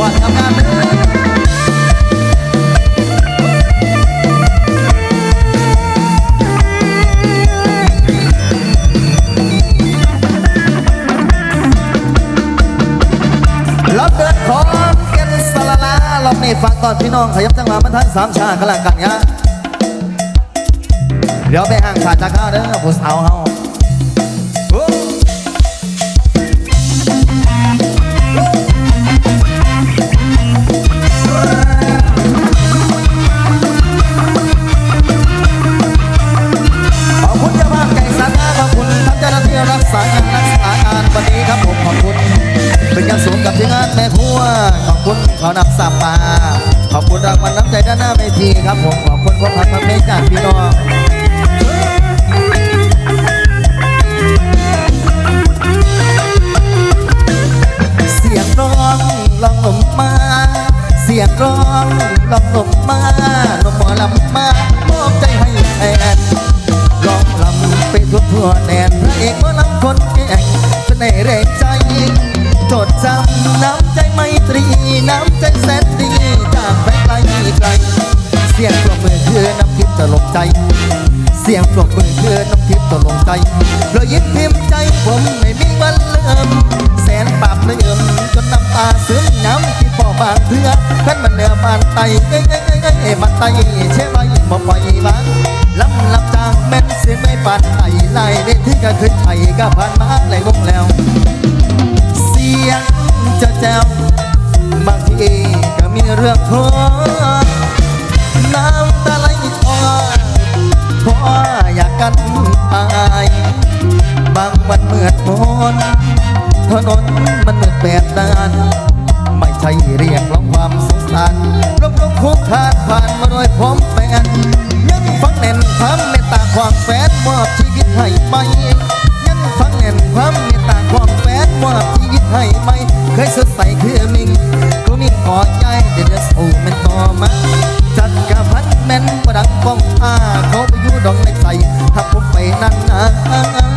วดทำงานเด้อรัของก็นสลาลาลอบนี่ฟังตอนพี่น้องขยับจังหวะมันทันสามชาก็แล้วกันเงี้ยเดี๋ยวไปห่างขาดจากข้าเด้อผู้สาวเฮา ขอบคุณ เป็นอย่างสูงกับที่งานแม่พัว ขอบคุณเขานำสับปาขอบคุณรางวัลน้ำใจด้านหน้าเวทีครับผม ขอบคุณพวกพักพักเมจากพี่น้องเสียงร้องลองลมมา เสียงร้องลองลมมาลมหมอลำมามอบใจให้แทนลองลำไปทั่วทั่วแน ใจ เสียงปรบมือคือน้ำทิพย์ตกลกใจรอยยิ้มพิมพ์ใจผมไม่มีวันลืมแสนปราบลืมจนน้ำตาซึมน้ำที่พ่อบางเถื่อขันมันเนือบานไตเอ้ยเอ้ยเอ้ยเอ้ยเอ้มันไตเช่ไหมบ่ปล่อยวางลำลำจางแม่นเสียงไม่ปานไตไล่เวทีก็เคยไทยก็ผ่านมาไหลวงแล้ว กันตายบางวันเมื่อทนถนนมันมืดแปดด้าน ไม่ใช่เรียกร้องความสงสารรบรบคุกคานผ่านมาโดยพร้อมแฟนยังฟังแน่นความเมตตาความแฟนมอบชีวิตให้ไปยังฟังแน่นความเมตตาความแฟนมอบชีวิตให้ไหมเคยสดใสคือมิงก็มิงขอใจเดี๋ยวจะสู้แม่นต่อมาจัดกับพันแม่นประดังป้องอาเขาไปอยู่ดองในา